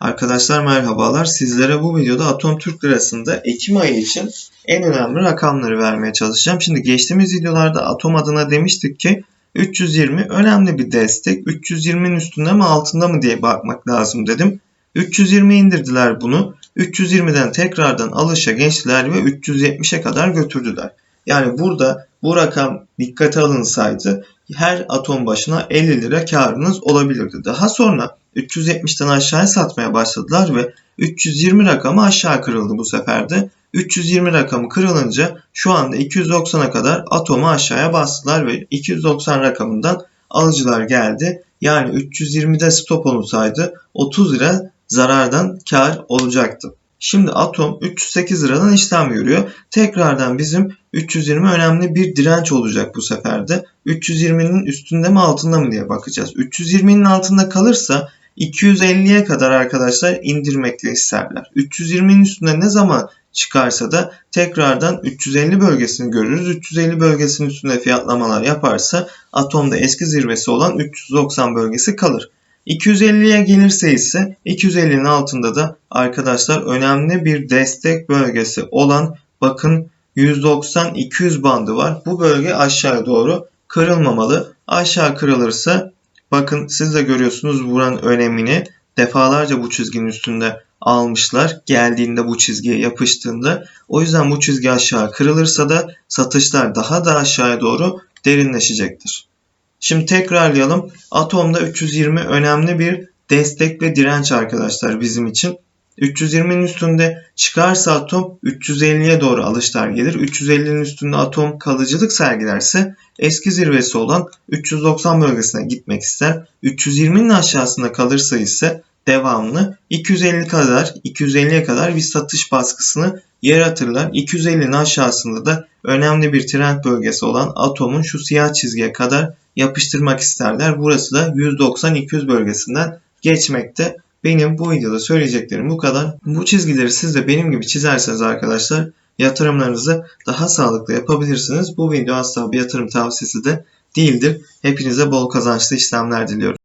Arkadaşlar merhabalar. Sizlere bu videoda Atom Türk Lirası'nda Ekim ayı için en önemli rakamları vermeye çalışacağım. Şimdi geçtiğimiz videolarda Atom adına demiştik ki 320 önemli bir destek. 320'nin üstünde mi altında mı diye bakmak lazım dedim. 320 indirdiler bunu. 320'den tekrardan alışa geçtiler ve 370'e kadar götürdüler. Yani burada bu rakam dikkate alınsaydı her atom başına 50 lira karınız olabilirdi. Daha sonra 370'ten aşağıya satmaya başladılar ve 320 rakamı aşağı kırıldı bu sefer de. 320 rakamı kırılınca şu anda 290'a kadar atomu aşağıya bastılar ve 290 rakamından alıcılar geldi. Yani 320'de stop olunsaydı 30 lira zarardan kar olacaktı. Şimdi atom 308 liradan işlem görüyor. Tekrardan bizim 320 önemli bir direnç olacak bu sefer de. 320'nin üstünde mi altında mı diye bakacağız. 320'nin altında kalırsa 250'ye kadar arkadaşlar indirmekle isterler. 320'nin üstünde ne zaman çıkarsa da tekrardan 350 bölgesini görürüz. 350 bölgesinin üstünde fiyatlamalar yaparsa atomda eski zirvesi olan 390 bölgesi kalır. 250'ye gelirse ise 250'nin altında da arkadaşlar önemli bir destek bölgesi olan bakın 190-200 bandı var. Bu bölge aşağı doğru kırılmamalı. Aşağı kırılırsa bakın siz de görüyorsunuz buranın önemini defalarca bu çizginin üstünde almışlar. Geldiğinde bu çizgiye yapıştığında. O yüzden bu çizgi aşağı kırılırsa da satışlar daha da aşağıya doğru derinleşecektir. Şimdi tekrarlayalım. Atomda 320 önemli bir destek ve direnç arkadaşlar bizim için. 320'nin üstünde çıkarsa atom 350'ye doğru alışlar gelir. 350'nin üstünde atom kalıcılık sergilerse eski zirvesi olan 390 bölgesine gitmek ister. 320'nin aşağısında kalırsa ise devamlı 250 kadar 250'ye kadar bir satış baskısını yaratırlar. 250'nin aşağısında da önemli bir trend bölgesi olan atomun şu siyah çizgiye kadar yapıştırmak isterler. Burası da 190-200 bölgesinden geçmekte. Benim bu videoda söyleyeceklerim bu kadar. Bu çizgileri siz de benim gibi çizerseniz arkadaşlar yatırımlarınızı daha sağlıklı yapabilirsiniz. Bu video asla bir yatırım tavsiyesi de değildir. Hepinize bol kazançlı işlemler diliyorum.